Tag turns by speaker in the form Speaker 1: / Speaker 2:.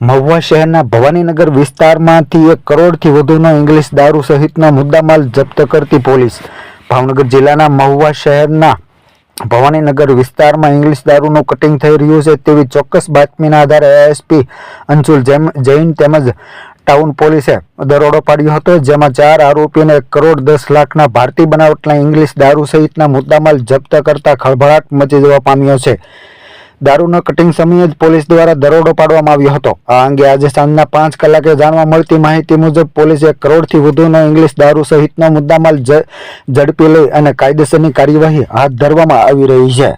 Speaker 1: મહુવા શહેરના ભવાનીનગર વિસ્તારમાંથી એક કરોડથી વધુનો ઇંગ્લિશ દારૂ સહિતનો મુદ્દામાલ જપ્ત કરતી પોલીસ. ભાવનગર જિલ્લાના મહુવા શહેરના ભવાનીનગર વિસ્તારમાં ઇંગ્લિશ દારૂનું કટિંગ થઈ રહ્યું છે તેવી ચોક્કસ બાતમીના આધારે એએસપી અંશુલ જૈન તેમજ ટાઉન પોલીસે દરોડો પાડ્યો હતો, જેમાં ચાર આરોપીઓને એક કરોડ દસ લાખના ભારતીય બનાવટના ઇંગ્લિશ દારૂ સહિતના મુદ્દામાલ જપ્ત કરતા ખળભળાટ મચી જવા પામ્યો છે. દારૂના કટિંગ સમયે જ પોલીસ દ્વારા દરોડો પાડવામાં આવ્યો હતો. આ અંગે આજે સાંજના પાંચ કલાકે જાણવા મળતી માહિતી મુજબ પોલીસે કરોડથી વધુનો ઇંગ્લિશ દારૂ સહિતનો મુદ્દામાલ ઝડપી લઈ અને કાયદેસરની કાર્યવાહી હાથ ધરવામાં આવી રહી છે.